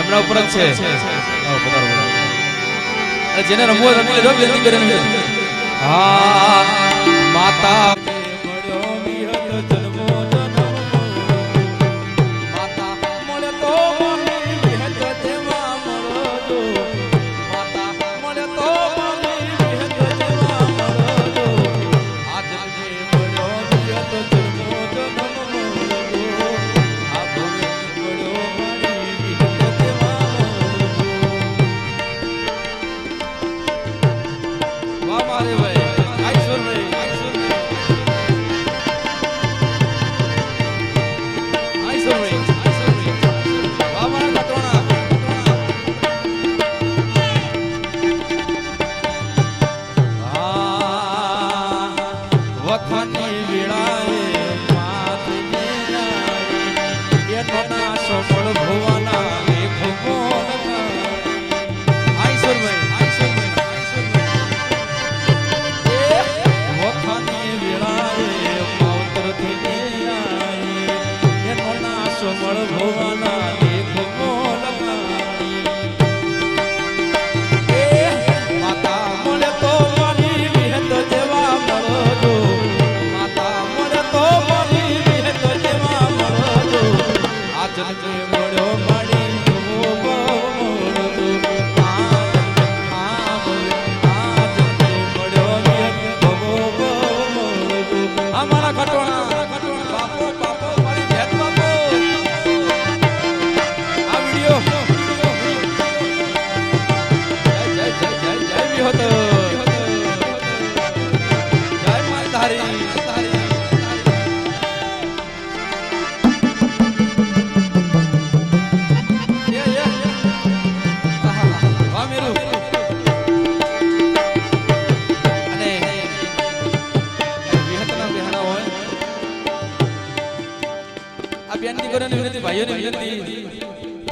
એમના ઉપર જ છે. જેને રમવો રમી લેજો જલ્દી હા માતા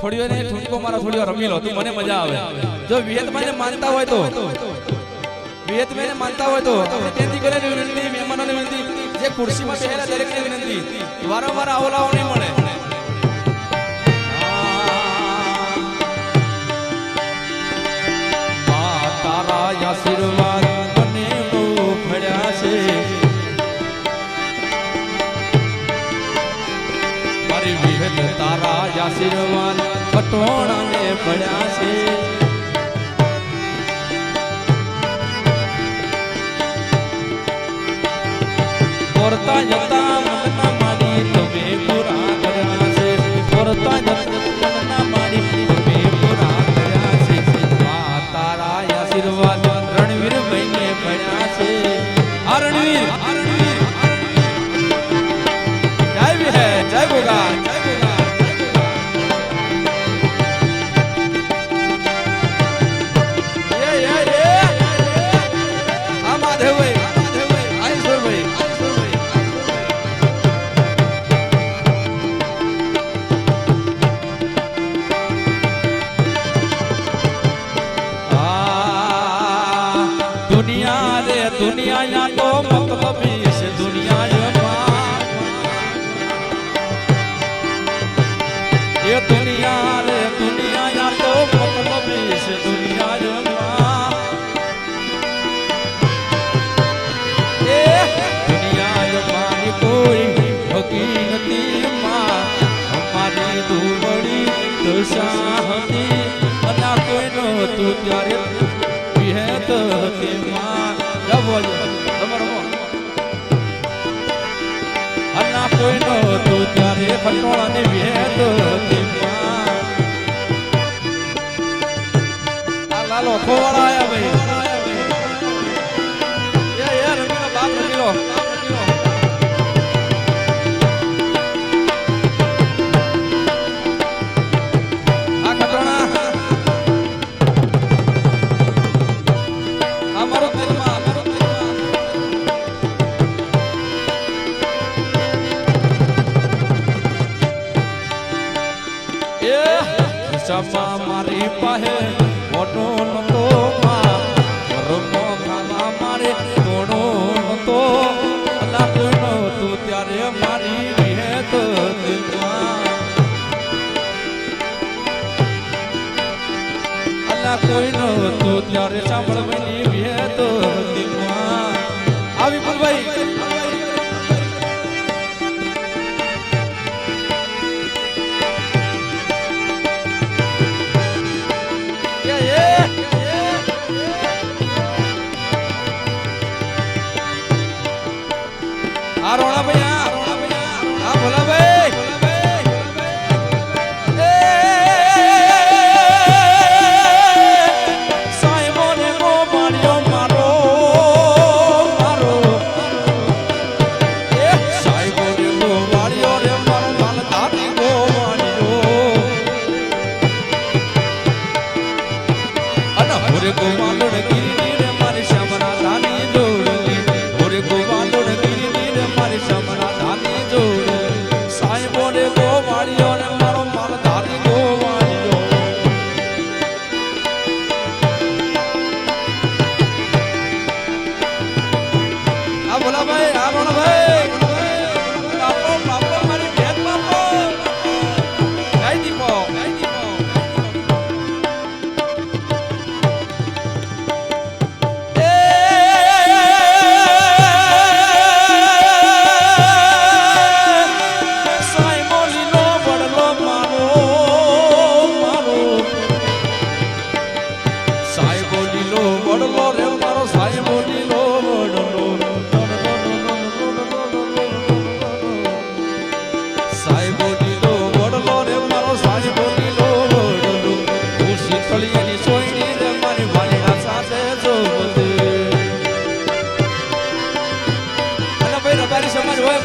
થોડી વાર ઠુંકો મારા થોડી વાર રમી લો. તો મને મજા આવે. જો વિયત મને માનતા હોય તો. વિયત મને માનતા હોય તો. આપણે કરે વિનંતી, મહેમાનોને વિનંતી. જે ખુરશીમાં બેહેલા દરેકને વિનંતી. વારંવાર આવો લાવો નહીં મળે. તારા આશીર્વાદ એટલે તારા આશીર્વાદ પટોણાને પડ્યા છે portal, portal. ફટોળાની ભેટ ખોવાળા પૈસા મારી. પાસે મોટો નતો. ઘરનો ત્યારે સાંભળ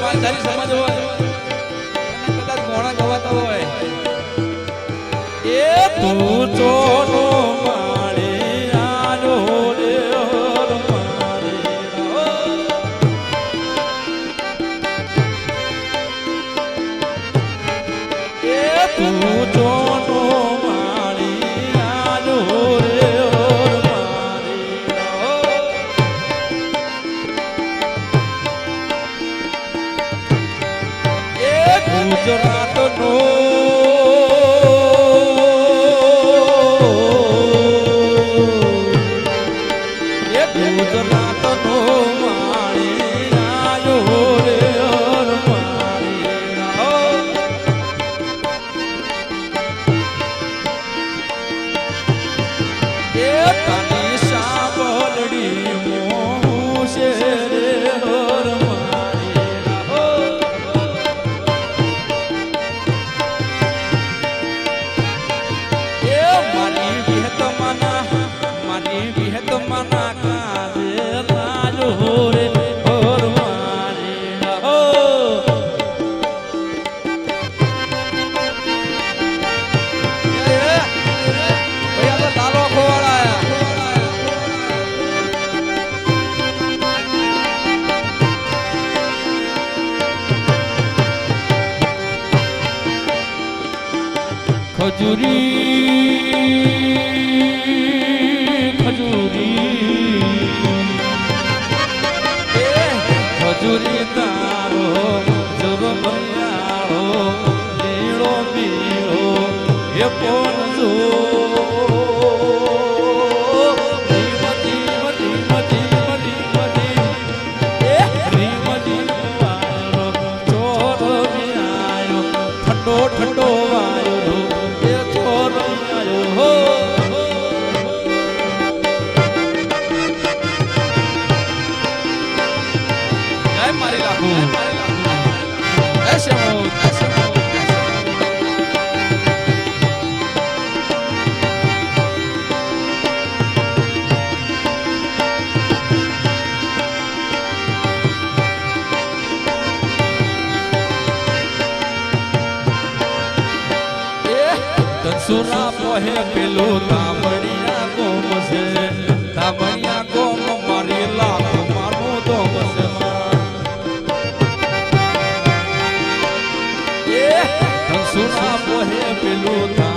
જવાબદારી સમજ હોય. કદાચ મોણા ગવાતા હોય. એ તું ચોનો ઉતરા તો માણે ખજૂરી ખજૂરી. ખજૂરી તારો જબ ભૈયાળો લીળો પીળો એ કોણ જો sua morrer peluda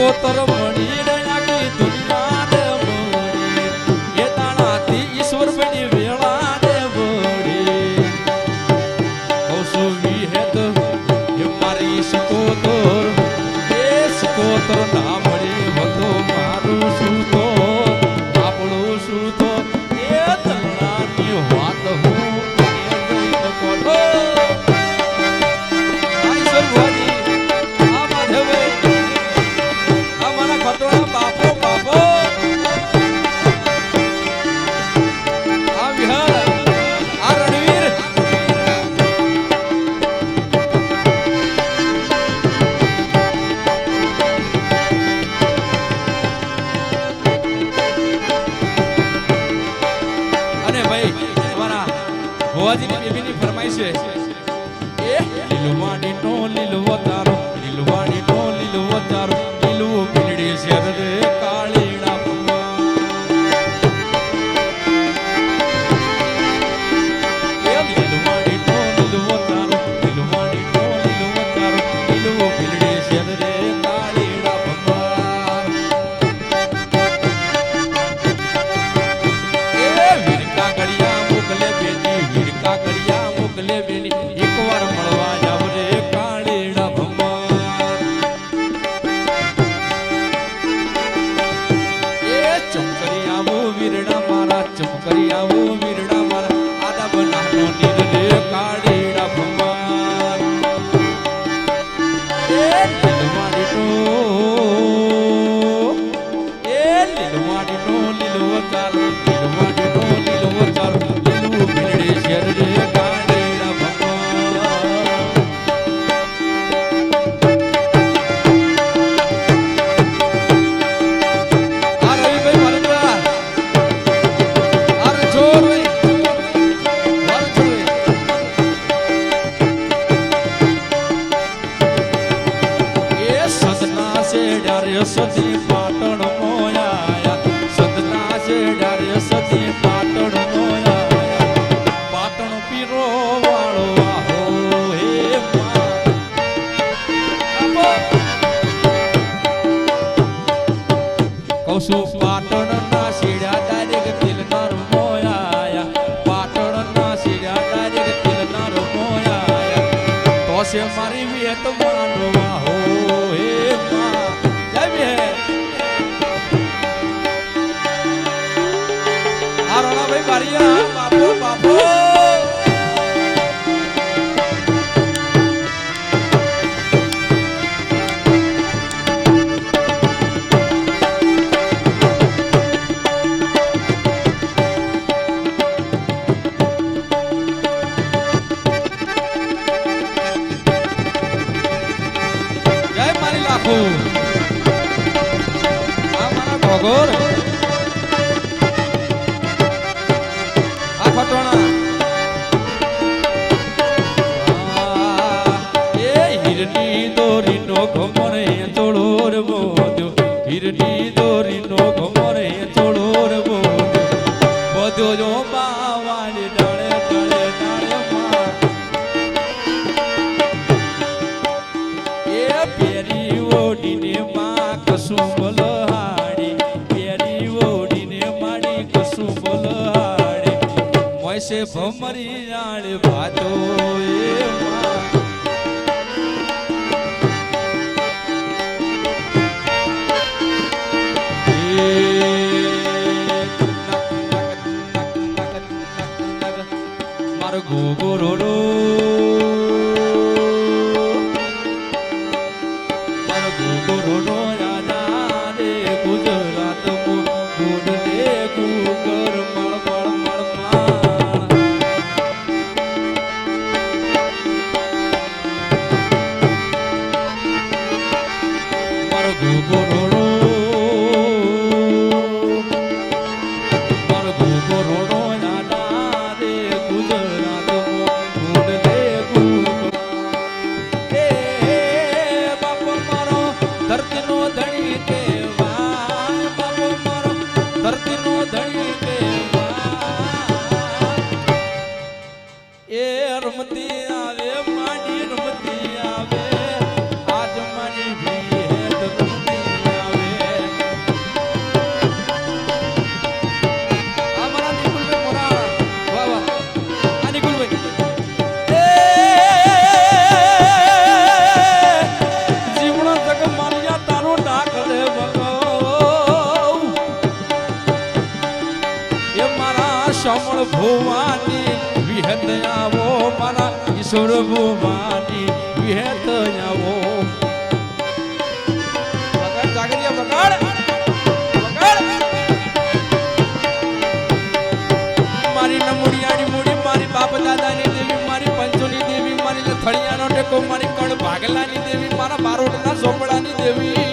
કોતર મણી રે નાખી દુનિયા રે મણી એ દાણાથી ઈશ્વર બની વેળા. રે મણી કૌસુવી હે તો મારી સુકોતર. એ સુકોતર નામ Yeah. sozinho. બારિયા બાપો બાપો. હીરની દોરીનો ઘમરે ચોળો રે બધો જો બાવાને ડાળે ડાળે ડાળે એ પેરી ઓડીને માં કશું બોલહાડી પેરી ઓડીને માડી કશું બલહાડી મૈસે ભમરી રાળ ભાતો મારો ગોગોરોડો મારો ગોગોરોડો રાજા ભુવાની વિહત આવો મારા ઈશ્વર ભુવાની વિહત આવો. જાગરિયા વગાડ મારી મૂડી, મારી બાપ દાદાની દેવી, મારી પંચોની દેવી, મારી લથડિયાનો ટેકો, મારી કણ ભાગલાની દેવી, મારા બારોટના ઝોપડાની દેવી.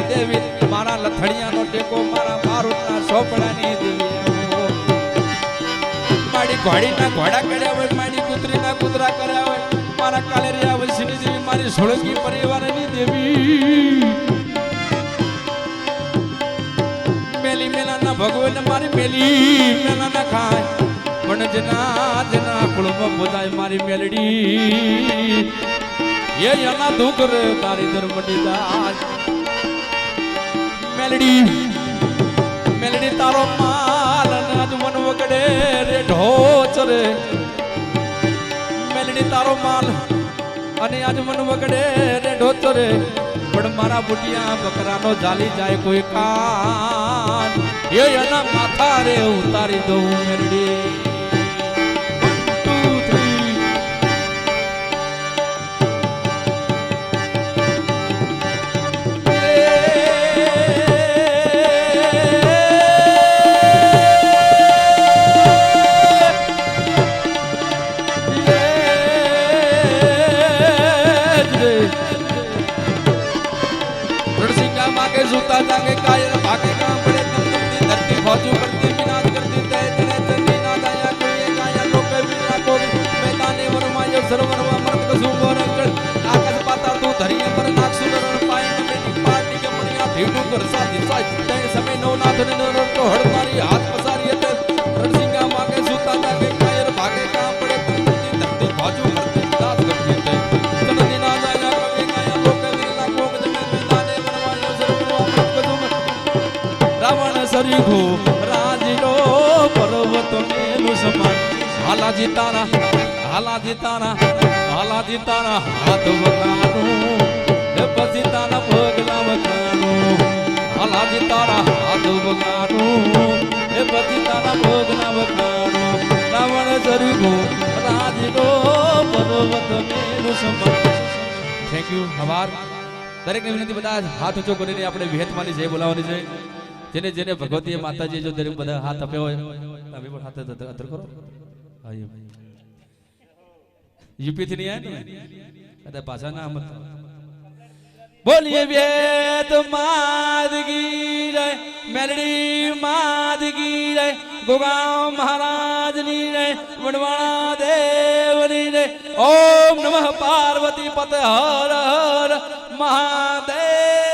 ભાગલાની દેવી, મારા લથડિયાનો ટેકો, મારા મારુતના સોપડાની દેવી. આવો. મારી ઘોડીના ઘોડા કર્યા હોય, મારી કૂતરીના કૂતરા કર્યા હોય, મારા કાલેરિયા વંશની દેવી, મારી સોળંકી પરિવારની દેવી. મેલી મેલાના ભગવાન મારી મેલી, મેલાના ખાય. પણ જેના જેના કુળમાં બધાય મારી મેલડી. એ એના દુઃખ રે, તારી ધર્મની દાજ મેલડી. મેલડી તારો માલ અને આજ મન વગડે રે ઢોચ રે. મેલડી તારો માલ અને આજ મન વગડે રે ઢોચ રે. પણ મારા બુટિયા બકરાનો જાલી જાય કોઈ કાન. એ એના માથા રે ઉતારી દઉં મેલડી. સર્વરમાં રાવણ સરીખો રાજનો પર્વત મેલું સમાન. હાલાજી તારા હાલાજી તારા હાલાજી તારા હાથ વગાડું પછી તારા પગલા વગાડું હાલાજી તારા હાથ વગાડું પછી તારા પગલા વગાડું રાવણ સરીખો રાજનો પર્વત સમાન થેન્ક યુ આભાર. દરેકને વિનંતી બધા હાથ ઊંચો કરીને આપણે વિહતમાની જય બોલાવવાની છે. જેને જેને ભગવતીએ માતાજી જો દરેક બધા હાથ આપ્યો હોય, તમે પણ હાથ અધર કરો. હા. યુપી થી નહીં આયા ને કદાચ પાછા ના મત બોલીએ વેદ માદગી રે મેલડી માદગી રે ગોગામ મહારાજની રે વડવાણા દેવની રે ઓમ નમઃ પાર્વતી પત હર હર મહાદેવ